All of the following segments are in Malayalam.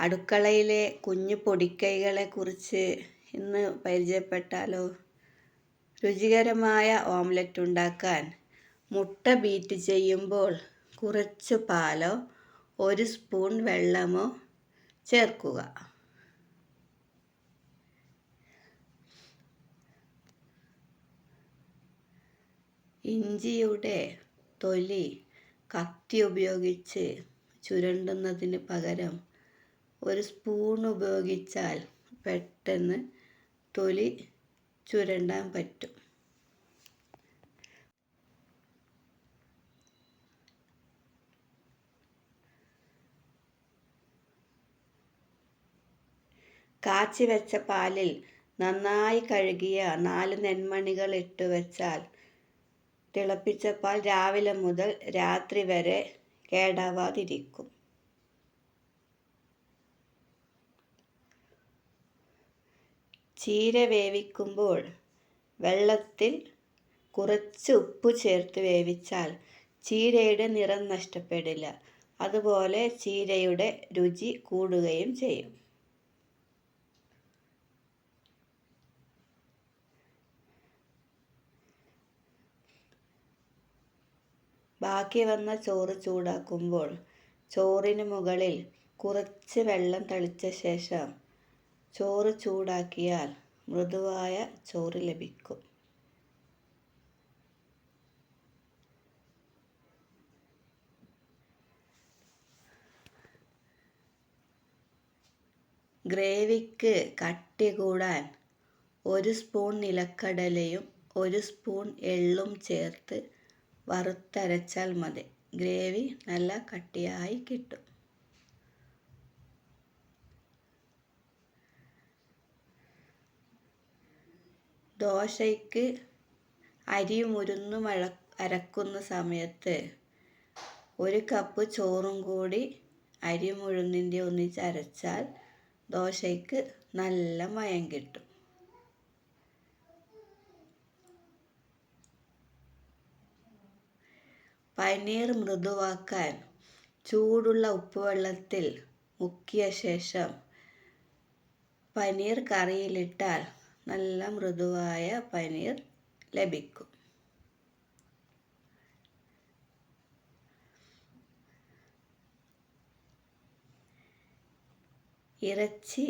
അടുക്കളയിലെ കുഞ്ഞു പൊടിക്കൈകളെക്കുറിച്ച് ഇന്ന് പരിചയപ്പെട്ടാലോ? രുചികരമായ ഓംലെറ്റ് ഉണ്ടാക്കാൻ മുട്ട ബീറ്റ് ചെയ്യുമ്പോൾ കുറച്ച് പാലോ ഒരു സ്പൂൺ വെള്ളമോ ചേർക്കുക. ഇഞ്ചിയുടെ തൊലി കത്തി ഉപയോഗിച്ച് ചുരണ്ടുന്നതിന് പകരം ഒരു സ്പൂൺ ഉപയോഗിച്ചാൽ പെട്ടെന്ന് തൊലി ചുരണ്ടാൻ പറ്റും. കാച്ചി വെച്ച പാലിൽ നന്നായി കഴുകിയ നാല് നെന്മണികൾ ഇട്ട് വെച്ചാൽ തിളപ്പിച്ച പാൽ രാവിലെ മുതൽ രാത്രി വരെ കേടാവാതിരിക്കും. ചീര വേവിക്കുമ്പോൾ വെള്ളത്തിൽ കുറച്ച് ഉപ്പ് ചേർത്ത് വേവിച്ചാൽ ചീരയുടെ നിറം നഷ്ടപ്പെടില്ല. അതുപോലെ ചീരയുടെ രുചി കൂടുകയും ചെയ്യും. ബാക്കി വന്ന ചോറ് ചൂടാക്കുമ്പോൾ ചോറിന് മുകളിൽ കുറച്ച് വെള്ളം തളിച്ച ശേഷം ചോറ് ചൂടാക്കിയാൽ മൃദുവായ ചോറ് ലഭിക്കും. ഗ്രേവിക്ക് കട്ടി കൂടാൻ ഒരു സ്പൂൺ നിലക്കടലയും ഒരു സ്പൂൺ എള്ളും ചേർത്ത് വറുത്തരച്ചാൽ മതി. ഗ്രേവി നല്ല കട്ടിയായി കിട്ടും. ദോശയ്ക്ക് അരി മുരുന്ന് മഴ അരക്കുന്ന സമയത്ത് ഒരു കപ്പ് ചോറും കൂടി അരി മുഴുന്നിന്റെ ഒന്നിച്ച് അരച്ചാൽ ദോശയ്ക്ക് നല്ല മയം കിട്ടും. പനീർ മൃദുവാക്കാൻ ചൂടുള്ള ഉപ്പുവെള്ളത്തിൽ മുക്കിയ ശേഷം പനീർ കറിയിലിട്ടാൽ നല്ല മൃദുവായ പനീർ ലഭിക്കും. ഇറച്ചി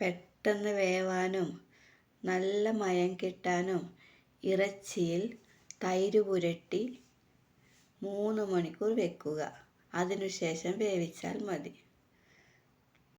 പെട്ടെന്ന് വേവാനും നല്ല മയം കിട്ടാനും ഇറച്ചിയിൽ തൈര് പുരട്ടി മൂന്ന് മണിക്കൂർ വെക്കുക. അതിനുശേഷം വേവിച്ചാൽ മതി.